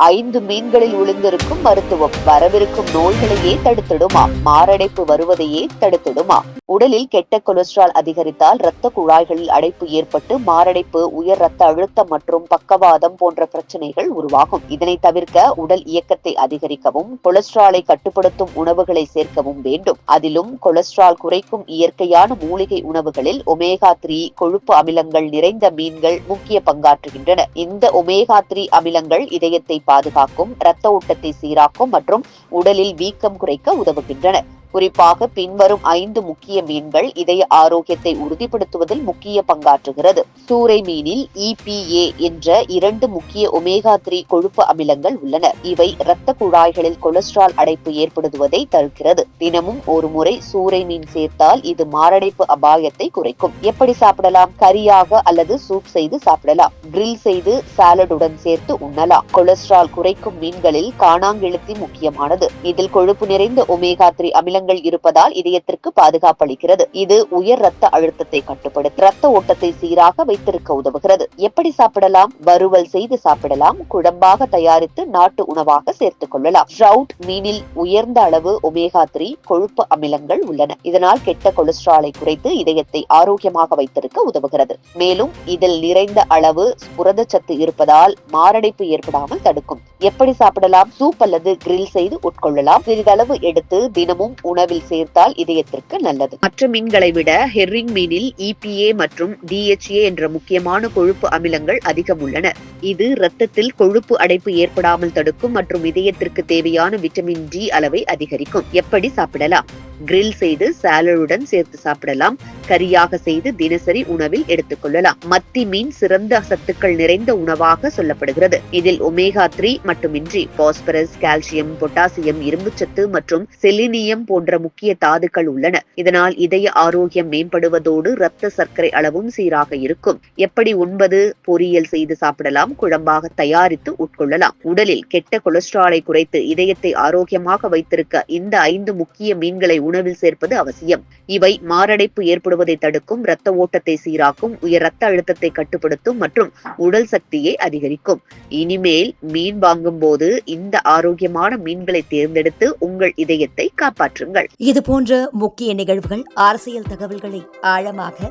ஐந்து மீன்களில் ஒளிந்திருக்கும் மருத்துவம் வரவிருக்கும் நோய்களையே தடுத்திடுமா? மாரடைப்பு வருவதையே தடுத்திடுமா? உடலில் கெட்ட கொலஸ்ட்ரால் அதிகரித்தால் இரத்த குழாய்களில் அடைப்பு ஏற்பட்டு மாரடைப்பு உயர் ரத்த அழுத்தம் மற்றும் பக்கவாதம் போன்ற பிரச்சனைகள் உருவாகும். இதனை தவிர்க்க உடல் இயக்கத்தை அதிகரிக்கவும் கொலஸ்ட்ராலை கட்டுப்படுத்தும் உணவுகளை சேர்க்கவும் வேண்டும். அதிலும் கொலஸ்ட்ரால் குறைக்கும் இயற்கையான மூலிகை உணவுகளில் ஒமேகா த்ரீ கொழுப்பு அமிலங்கள் நிறைந்த மீன்கள் முக்கிய பங்காற்றுகின்றன. இந்த ஒமேகா த்ரீ அமிலங்கள் இதயத்தை பாதுகாக்கும் இரத்த ஓட்டத்தை சீராக்கும் மற்றும் உடலில் வீக்கம் குறைக்க உதவுகின்றன. குறிப்பாக பின்வரும் ஐந்து முக்கிய மீன்கள் இதய ஆரோக்கியத்தை உறுதிப்படுத்துவதில் முக்கிய பங்காற்றுகிறது. சூறை மீனில் இபிஏ என்ற இரண்டு முக்கிய ஒமேகா த்ரீ கொழுப்பு அமிலங்கள் உள்ளன. இவை இரத்த குழாய்களில் கொலஸ்ட்ரால் அடைப்பு ஏற்படுவதை தடுக்கிறது. தினமும் ஒரு முறை சூறை மீன் சேர்த்தால் இது மாரடைப்பு அபாயத்தை குறைக்கும். எப்படி சாப்பிடலாம்? கறியாக அல்லது சூப் செய்து சாப்பிடலாம். கிரில் செய்து சாலடுடன் சேர்த்து உண்ணலாம். கொலஸ்ட்ரால் குறைக்கும் மீன்களில் காணாங்கெழுத்தி முக்கியமானது. இதில் கொழுப்பு நிறைந்த ஒமேகா த்ரீ அமிலங்கள் இருப்பதால் இதயத்திற்கு பாதுகாப்பளிக்கிறது. இது உயர் ரத்த அழுத்தத்தை கட்டுப்படுத்தி ரத்த ஓட்டத்தை சீராக வைத்திருக்க உதவுகிறது. எப்படி சாப்பிடலாம்? வறுவல் செய்து சாப்பிடலாம். குழம்பாக தயாரித்து நாட்டு உணவாக சேர்த்துக் கொள்ளலாம். ட்ரவுட் மீனில் உயர்ந்த அளவு ஒமேகா த்ரீ கொழுப்பு அமிலங்கள் உள்ளன. இதனால் கெட்ட கொலஸ்ட்ராலை குறைத்து இதயத்தை ஆரோக்கியமாக வைத்திருக்க உதவுகிறது. மேலும் இதில் நிறைந்த அளவு புரதச்சத்து இருப்பதால் மாரடைப்பு ஏற்படாமல் தடுக்கும். எப்படி சாப்பிடலாம்? சூப் அல்லது கிரில் செய்து உட்கொள்ளலாம். சிறிதளவு எடுத்து தினமும் உணவில் சேர்த்தால் இதயத்திற்கு நல்லது. மற்ற மீன்களை விட ஹெர்ரிங் மீனில் இபிஏ மற்றும் டிஎச்ஏ என்ற முக்கியமான கொழுப்பு அமிலங்கள் அதிகம் உள்ளன. இது இரத்தத்தில் கொழுப்பு அடைப்பு ஏற்படாமல் தடுக்கும் மற்றும் இதயத்திற்கு தேவையான விட்டமின் டி அளவை அதிகரிக்கும். எப்படி சாப்பிடலாம்? கிரில் செய்து சாலடுடன் சேர்த்து சாப்பிடலாம். கரியாக செய்து தினசரி உணவில் எடுத்துக்கொள்ளலாம். மத்தி மீன் சிறந்த சத்துக்கள் நிறைந்த உணவாக சொல்லப்படுகிறது. இதில் ஒமேகா த்ரீ மட்டுமின்றி பாஸ்பரஸ் கால்சியம் பொட்டாசியம் இரும்புச்சத்து மற்றும் செலினியம் போன்ற முக்கிய தாதுக்கள் உள்ளன. இதனால் இதய ஆரோக்கியம் மேம்படுவதோடு இரத்த சர்க்கரை அளவும் சீராக இருக்கும். எப்படி உண்பது? பொரியல் செய்து சாப்பிடலாம். குழம்பாக தயாரித்து உட்கொள்ளலாம். உடலில் கெட்ட கொலஸ்ட்ராலை குறைத்து இதயத்தை ஆரோக்கியமாக வைத்திருக்க இந்த ஐந்து முக்கிய மீன்களை உணவில் சேர்ப்பது அவசியம். இவை மாரடைப்பு ஏற்படுவதை தடுக்கும் இரத்த ஓட்டத்தை சீராக்கும் உயர் ரத்த அழுத்தத்தை கட்டுப்படுத்தும் மற்றும் உடல் சக்தியை அதிகரிக்கும். இனிமேல் மீன் வாங்கும் போது இந்த ஆரோக்கியமான மீன்களை தேர்ந்தெடுத்து உங்கள் இதயத்தை காப்பாற்றுங்கள். இது போன்ற முக்கிய நிகழ்வுகள் அரசியல் தகவல்களை ஆழமாக